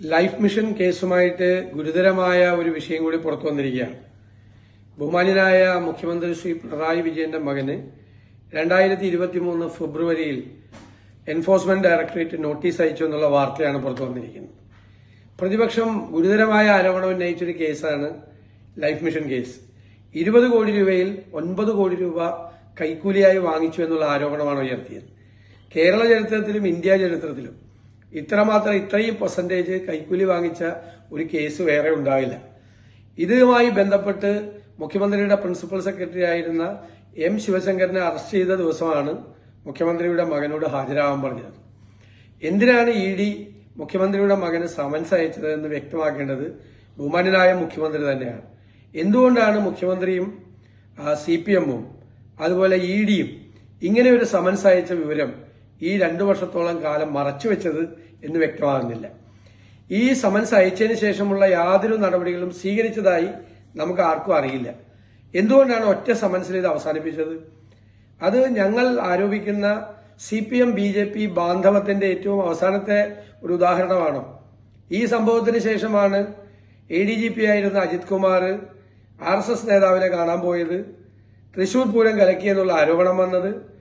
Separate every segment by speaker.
Speaker 1: Life mission കേസുമായിട്ട് ഗുരുതരമായ ഒരു വിഷയം കൂടി പുറത്തു വന്നിരിക്കുകയാണ്. ബഹുമാന്യനായ മുഖ്യമന്ത്രി ശ്രീ പിണറായി വിജയന്റെ മകന് രണ്ടായിരത്തി ഇരുപത്തി മൂന്ന് ഫെബ്രുവരിയിൽ എൻഫോഴ്സ്മെന്റ് ഡയറക്ടറേറ്റ് നോട്ടീസ് അയച്ചു എന്നുള്ള വാർത്തയാണ് പുറത്തു വന്നിരിക്കുന്നത്. പ്രതിപക്ഷം ഗുരുതരമായ ആരോപണം ഉന്നയിച്ചൊരു കേസാണ് ലൈഫ് മിഷൻ കേസ്. ഇരുപത് കോടി രൂപയിൽ ഒൻപത് കോടി രൂപ കൈക്കൂലിയായി വാങ്ങിച്ചു എന്നുള്ള ആരോപണമാണ് ഉയർത്തിയത്. കേരള ചരിത്രത്തിലും ഇന്ത്യ ചരിത്രത്തിലും ഇത്രമാത്രം ഇത്രയും പെർസെന്റേജ് കൈക്കൂലി വാങ്ങിച്ച ഒരു കേസ് വേറെ ഉണ്ടാവില്ല ഇതുമായി ബന്ധപ്പെട്ട് മുഖ്യമന്ത്രിയുടെ പ്രിൻസിപ്പൽ സെക്രട്ടറി ആയിരുന്ന എം ശിവശങ്കരനെ അറസ്റ്റ് ചെയ്ത ദിവസമാണ് മുഖ്യമന്ത്രിയുടെ മകനോട് ഹാജരാകാൻ പറഞ്ഞത്. എന്തിനാണ് ഇ ഡി മുഖ്യമന്ത്രിയുടെ മകന് സമൻസ് അയച്ചത് എന്ന് വ്യക്തമാക്കേണ്ടത് ബഹുമാനായ മുഖ്യമന്ത്രി തന്നെയാണ്. എന്തുകൊണ്ടാണ് മുഖ്യമന്ത്രിയും സി പി എമ്മും അതുപോലെ ഇ ഡിയും ഇങ്ങനെ ഒരു സമൻസ് അയച്ച വിവരം ഈ രണ്ടു വർഷത്തോളം കാലം മറച്ചു വെച്ചത് എന്ന് വ്യക്തമാകുന്നില്ല. ഈ സമൻസ് അയച്ചതിന് ശേഷമുള്ള യാതൊരു നടപടികളും സ്വീകരിച്ചതായി നമുക്ക് ആർക്കും അറിയില്ല. എന്തുകൊണ്ടാണ് ഒറ്റ സമൻസിൽ ഇത് അവസാനിപ്പിച്ചത്? അത് ഞങ്ങൾ ആരോപിക്കുന്ന C P M B J P ബാന്ധവത്തിന്റെ ഏറ്റവും അവസാനത്തെ ഒരു ഉദാഹരണമാണോ? ഈ സംഭവത്തിന് ശേഷമാണ് എ ഡി ജി പി ആയിരുന്ന Ajith Kumar R S S നേതാവിനെ കാണാൻ പോയത്. തൃശൂർ പൂരം കലക്കിയെന്നുള്ള ആരോപണം വന്നത്.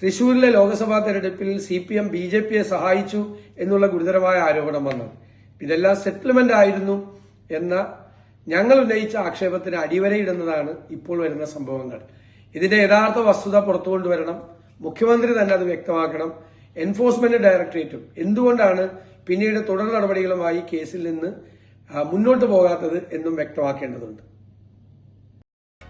Speaker 1: തൃശൂരിലെ ലോക്സഭാ തെരഞ്ഞെടുപ്പിൽ C P M B J പിയെ സഹായിച്ചു എന്നുള്ള ഗുരുതരമായ ആരോപണം വന്നു. ഇതെല്ലാം സെറ്റിൽമെന്റ് ആയിരുന്നു എന്ന ഞങ്ങൾ ഉന്നയിച്ച ആക്ഷേപത്തിന് അടിവരയിടുന്നതാണ് ഇപ്പോൾ വരുന്ന സംഭവങ്ങൾ. ഇതിന്റെ യഥാർത്ഥ വസ്തുത പുറത്തു കൊണ്ടുവരണം. മുഖ്യമന്ത്രി തന്നെ അത് വ്യക്തമാക്കണം. എൻഫോഴ്സ്മെന്റ് ഡയറക്ടറേറ്റും എന്തുകൊണ്ടാണ് പിന്നീട് തുടർ നടപടികളുമായി കേസിൽ നിന്ന് മുന്നോട്ട് പോകാത്തത് എന്നും വ്യക്തമാക്കേണ്ടതുണ്ട്.